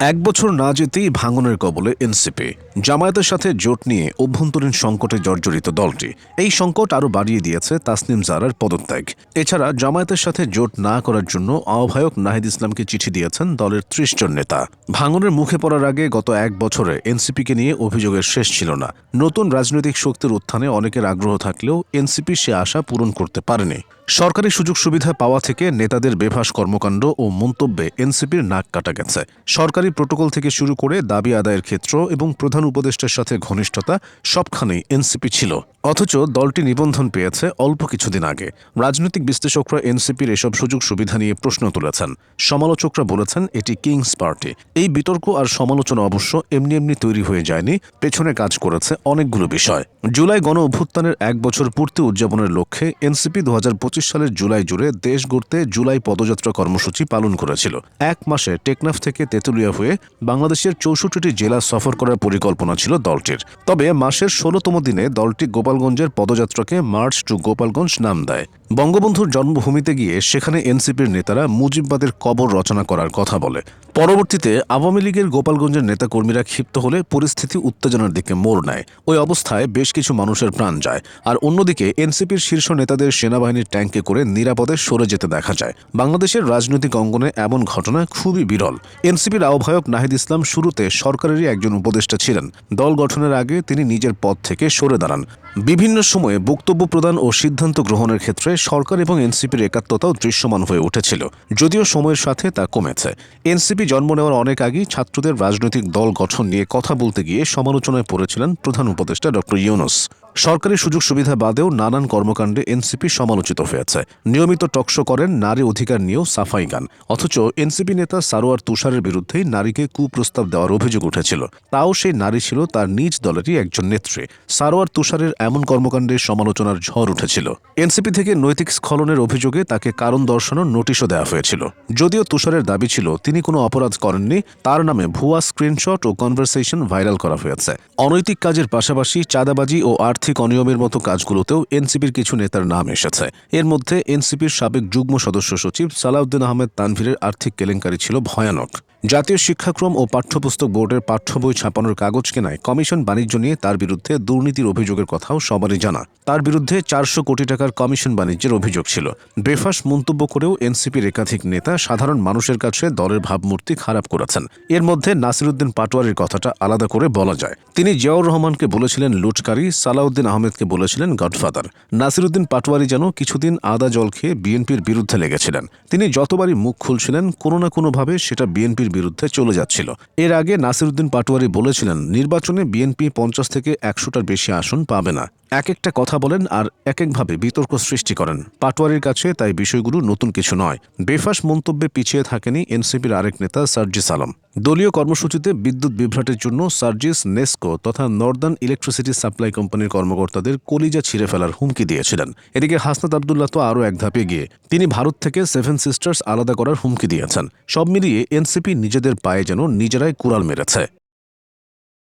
এক বছর না যেতেই ভাঙনের কবলে এনসিপি। জামায়াতের সাথে জোট নিয়ে অভ্যন্তরীণ সংকটে জর্জরিত দলটি। এই সংকট আরও বাড়িয়ে দিয়েছে তাসনিম জারার পদত্যাগ। এছাড়া জামায়াতের সাথে জোট না করার জন্য আহ্বায়ক নাহিদ ইসলামকে চিঠি দিয়েছেন দলের ত্রিশ জন নেতা। ভাঙনের মুখে পড়ার আগে গত এক বছরে এনসিপিকে নিয়ে অভিযোগের শেষ ছিল না। নতুন রাজনৈতিক শক্তির উত্থানে অনেকের আগ্রহ থাকলেও এনসিপি সে আশা পূরণ করতে পারেনি। সরকারি সুযোগ সুবিধা পাওয়া থেকে নেতাদের বেভাস কর্মকাণ্ড ও মন্তব্যে এনসিপির নাক কাটা গেছে। সরকারি প্রোটোকল থেকে শুরু করে দাবি আদায়ের ক্ষেত্র এবং প্রধান উপদেষ্টার সাথে ঘনিষ্ঠতা সবখানেই এনসিপি ছিল। অথচ দলটি নিবন্ধন পেয়েছে অল্প কিছুদিন আগে। রাজনৈতিক বিশ্লেষকরা এনসিপির এসব সুযোগ সুবিধা নিয়ে প্রশ্ন তুলেছেন। সমালোচকরা বলেছেন এটি কিংস পার্টি। এই বিতর্ক আর সমালোচনা অবশ্য এমনি এমনি তৈরি হয়ে যায়নি। পেছনে কাজ করেছে অনেকগুলো বিষয়। জুলাই গণ অভ্যুত্থানের এক বছর পূর্তি উদযাপনের লক্ষ্যে এনসিপি দু হাজার সালের জুলাই জুড়ে দেশ গড়তে জুলাই পদযাত্রা কর্মসূচি পালন করেছিল। এক মাসে টেকনাফ থেকে তেঁতুলিয়া হয়ে বাংলাদেশের চৌষট্টিটি জেলা সফর করার পরিকল্পনা ছিল দলটির। তবে মাসের ষোলোতম দিনে দলটি গোপালগঞ্জের পদযাত্রাকে মার্চ টু গোপালগঞ্জ নাম দেয়। বঙ্গবন্ধুর জন্মভূমিতে গিয়ে সেখানে এনসিপির নেতারা মুজিববাদের কবর রচনা করার কথা বলে। পরবর্তীতে আওয়ামী লীগের গোপালগঞ্জের নেতাকর্মীরা ক্ষিপ্ত হলে পরিস্থিতি উত্তেজনার দিকে মোড় নেয়। ওই অবস্থায় বেশ কিছু মানুষের প্রাণ যায়। আর অন্যদিকে এনসিপির শীর্ষ নেতাদের সেনাবাহিনীর ট্যাঙ্কে করে নিরাপদে সরে যেতে দেখা যায়। বাংলাদেশের রাজনৈতিক অঙ্গনে এমন ঘটনা খুবই বিরল। এনসিপির আহ্বায়ক নাহিদ ইসলাম শুরুতে সরকারেরই একজন উপদেষ্টা ছিলেন। দল গঠনের আগে তিনি নিজের পদ থেকে সরে দাঁড়ান। বিভিন্ন সময়ে বক্তব্য প্রদান ও সিদ্ধান্ত গ্রহণের ক্ষেত্রে সরকার এবং এনসিপির একাত্মতাও দৃশ্যমান হয়ে উঠেছিল। যদিও সময়ের সাথে তা কমেছে। এনসিপি জন্ম নেওয়ার অনেক আগেই ছাত্রদের রাজনৈতিক দল গঠন নিয়ে কথা বলতে গিয়ে সমালোচনায় পড়েছিলেন প্রধান উপদেষ্টা ড ইউনুস। সরকারি সুযোগ সুবিধা বাদেও নানান কর্মকাণ্ডে এনসিপি সমালোচিত হয়েছে। নিয়মিত টকশো করেন নারী অধিকার নিয়েও সাফাই গান। অথচ এনসিপি নেতা সারোয়ার তুষারের বিরুদ্ধেই নারীকে কুপ্রস্তাব দেওয়ার অভিযোগ উঠেছিল। তাও সেই নারী ছিল তার নিজ দলেরই একজন নেত্রী। সারোয়ার তুষারের এমন কর্মকাণ্ডে সমালোচনার ঝড় উঠেছিল। এনসিপি থেকে নৈতিক স্খলনের অভিযোগে তাকে কারণ দর্শানোর নোটিশও দেওয়া হয়েছিল। যদিও তুষারের দাবি ছিল, তিনি কোনো অপরাধ করেননি, তার নামে ভুয়া স্ক্রিনশট ও কনভারসেশন ভাইরাল করা হয়েছে। অনৈতিক কাজের পাশাপাশি চাঁদাবাজি ও আর্থিক অনিয়মের মতো কাজগুলোতেও এনসিপির কিছু নেতার নাম এসেছে। এর মধ্যে এনসিপির সাবেক যুগ্ম সদস্য সচিব সালাউদ্দিন আহমেদ তানভীরের আর্থিক কেলেঙ্কারি ছিল ভয়ানক। জাতীয় শিক্ষাক্রম ও পাঠ্যপুস্তক বোর্ডের পাঠ্য বই ছাপানোর কাগজ কেনায় কমিশন বাণিজ্য নিয়ে তার বিরুদ্ধে দুর্নীতির অভিযোগের কথাও সবারই জানা। তার বিরুদ্ধে চারশো কোটি টাকার কমিশন বাণিজ্যের অভিযোগ ছিল। বেফাস মন্তব্য করেও এনসিপির একাধিক নেতা সাধারণ মানুষের কাছে দলের ভাবমূর্তি খারাপ করেছেন। এর মধ্যে নাসিরুদ্দিন পাটোয়ারির কথাটা আলাদা করে বলা যায়। তিনি জিয়াউর রহমানকে বলেছিলেন লুটকারী, সালাউদ্দিন আহমেদকে বলেছিলেন গডফাদার। নাসিরুদ্দিন পাটোয়ারি যেন কিছুদিন আদা জল খেয়ে বিএনপির বিরুদ্ধে লেগেছিলেন। তিনি যতবারই মুখ খুলছিলেন, কোনো না কোনোভাবে সেটা বিএনপির বিরুদ্ধে চলে যাচ্ছিল। এর আগে নাসিরুদ্দিন পাটোয়ারি বলেছিলেন, নির্বাচনে বিএনপি পঞ্চাশ থেকে একশোটার বেশি আসন পাবে না। এক একটা কথা বলেন আর এক একভাবে বিতর্ক সৃষ্টি করেন। পাটোয়ারির কাছে তাই বিষয়গুলো নতুন কিছু নয়। বেফাস মন্তব্যে পিছিয়ে থাকেনি এনসিপির আরেক নেতা সার্জিস আলম। দলীয় কর্মসূচিতে বিদ্যুৎ বিভ্রাটের জন্য সার্জিস, নেস্কো তথা নর্দার্ন ইলেকট্রিসিটি সাপ্লাই কোম্পানির কর্মকর্তাদের কলিজা ছিঁড়ে ফেলার হুমকি দিয়েছিলেন। এদিকে হাসনাত আবদুল্লাহ তো আরও এক ধাপে গিয়ে তিনি ভারত থেকে সেভেন সিস্টার্স আলাদা করার হুমকি দিয়েছেন। সব মিলিয়ে এনসিপি নিজেদের পায়ে যেন নিজেরাই কুড়াল মেরেছে।